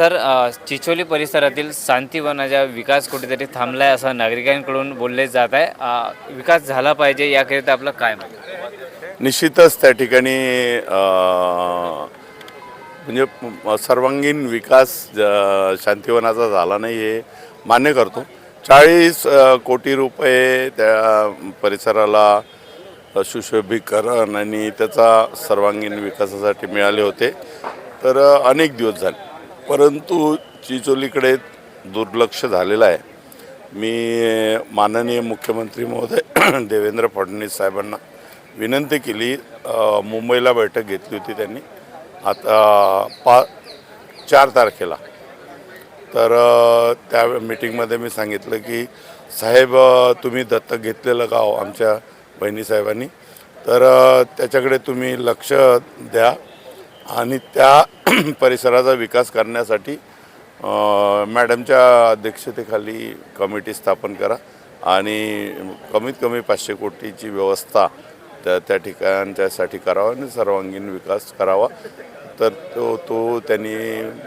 Sir Chicholi परिसरातील शांतीवनाचा विकास कुठेतरी थांबला आहे असं नागरिकांकडून बोलले जात आहे. विकास झाला पाहिजे याकरिता आपलं काय मत आहे? निश्चितच त्या ठिकाणी म्हणजे सर्वांगीण विकास ज- झाला नाही हे मान्य करतो. चाळीस कोटी रुपये त्या परिसराला सुशोभीकरण आणि त्याचा सर्वांगीण विकासासाठी मिळाले होते. तर अनेक दिवस झाले. परंतु चिचोलीकडे दुर्लक्ष झालेलं आहे. मी माननीय मुख्यमंत्री महोदय देवेंद्र फडणवीस साहेबांना विनंती केली. मुंबईला बैठक घेतली होती त्यांनी. आता पा चार तारखेला. तर त्या मिटिंगमध्ये मी सांगितलं की साहेब तुम्ही दत्तक घेतलेलं गाव आमच्या बहिणीसाहेबांनी तर त्याच्याकडे तुम्ही लक्ष द्या. आणि त्या परिसराचा विकास करण्यासाठी मॅडमच्या अध्यक्षतेखाली कमिटी स्थापन करा आणि कमीत कमी पाचशे कोटीची व्यवस्था त्या त्या ठिकाणच्यासाठी करावा आणि सर्वांगीण विकास करावा. तर तो तो त्यांनी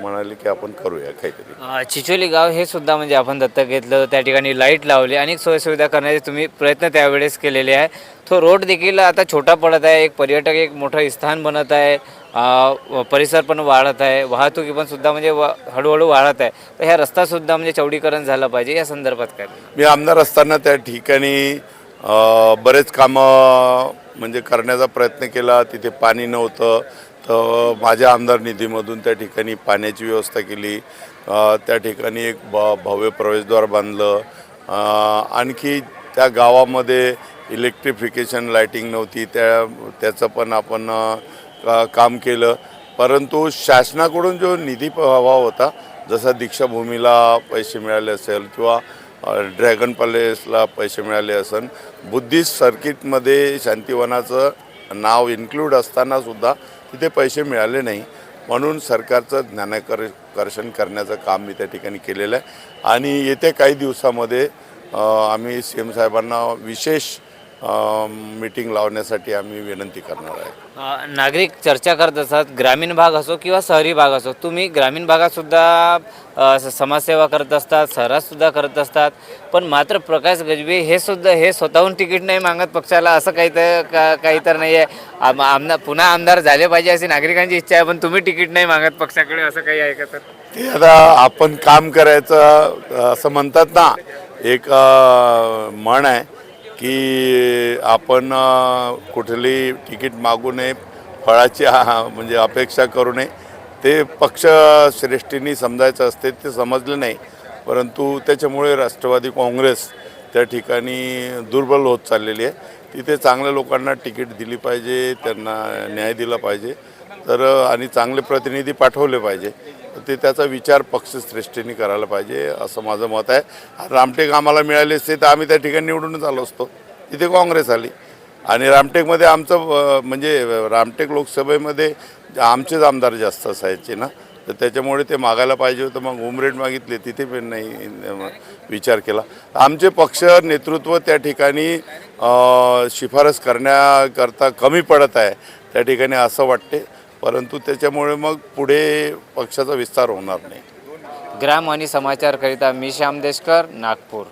म्हणाले की आपण करूया काहीतरी. अ, चिचोली गाव हे सुद्धा म्हणजे आपण दत्तक घेतलं त्या ठिकाणी लाइट लावली अनेक सोयीसुविधा करण्याचे तुम्ही प्रयत्न त्यावेळेस केलेले आहे. तो रोड देखील आता छोटा पडत आहे एक पर्यटक एक मोठं स्थान बनत आहे अ, व परिसर पण वाढत आहे वाहतुकी पण सुद्धा म्हणजे वा हळूहळू वाढत आहे. तर ह्या रस्ता सुद्धा म्हणजे चौडीकरण झालं पाहिजे या संदर्भात काय मी आमदार असताना त्या ठिकाणी अ, बरेच कामं म्हणजे करण्याचा प्रयत्न केला तिथे पाणी नव्हतं. तर माझ्या आमदार निधीमधून त्या ठिकाणी पाण्याची व्यवस्था केली. त्या ठिकाणी एक भ भव्य प्रवेशद्वार बांधलं. आणखी त्या गावामध्ये इलेक्ट्रिफिकेशन लाईटिंग नव्हती. त्या त्याचं पण आपण का- काम केलं. परंतु शासनाकडून जो निधी प- हवा होता जसा दीक्षाभूमीला पैसे मिळाले असेल किंवा ड्रॅगन पॅलेसला पैसे मिळाले असन. बुद्धिस्ट सर्किटमध्ये शांतिवनाचं नाव इन्क्लूड असतानासुद्धा तिथे पैसे मिळाले नाही. म्हणून सरकारचं ज्ञानाकर्षण करण्याचं काम मी त्या ठिकाणी केलेलं आहे. आणि येत्या काही दिवसामध्ये आम्ही सी एम साहेबांना विशेष मीटिंग लावण्यासाठी आम्ही विनंती करणार आहे. नागरिक चर्चा करत असतात ग्रामीण भाग असो किंवा शहरी भाग असो तुम्ही ग्रामीण भागात सुद्धा अ, स- समाजसेवा करत असतात शहरात सुद्धा करत असतात पण मात्र प्रकाश गजबे हे सुद्धा हे स्वतःहून तिकीट नाही मागत पक्षाला असं काही तर का काही तर नाही आहे आम आमदार पुन्हा आमदार झाले पाहिजे अशी नागरिकांची इच्छा आहे पण तुम्ही तिकीट नाही मागत पक्षाकडे असं काही आहे का तर? ते आता आपण काम करायचं असं म्हणतात ना एक अ, म्हण आहे की आपण कुठली तिकीट मागू नये फळाची म्हणजे अपेक्षा करू नये. ते पक्ष श्रेष्ठींनी समजायचं असते ते समजलं नाही. परंतु त्याच्यामुळे राष्ट्रवादी काँग्रेस त्या ठिकाणी दुर्बल होत चाललेली आहे. तिथे चांगल्या लोकांना तिकीट दिली पाहिजे त्यांना न्याय दिला पाहिजे. तर आणि चांगले प्रतिनिधी पाठवले पाहिजे. ते त्याचा विचार पक्षश्रेष्ठींनी करायला पाहिजे असं माझं मत आहे. रामटेक आम्हाला मिळाले असते तर आम्ही त्या ठिकाणी निवडूनच आलो असतो. तिथे काँग्रेस आली. आणि रामटेकमध्ये आमचं म्हणजे रामटेक लोकसभेमध्ये आमचेच आमदार जास्त असायचे ना. तर त्याच्यामुळे ते मागायला पाहिजे होतं. मग उमरेट मागितले तिथे पण नाही विचार केला. आमचे पक्ष नेतृत्व त्या ठिकाणी शिफारस करण्याकरता कमी पडत आहे. त्या ठिकाणी असं वाटते. परंतु त्याच्यामुळे मग पुढे पक्षाचा विस्तार होणार नाही. ग्राम आणि समाचारकरिता मी श्याम देशकर नागपूर.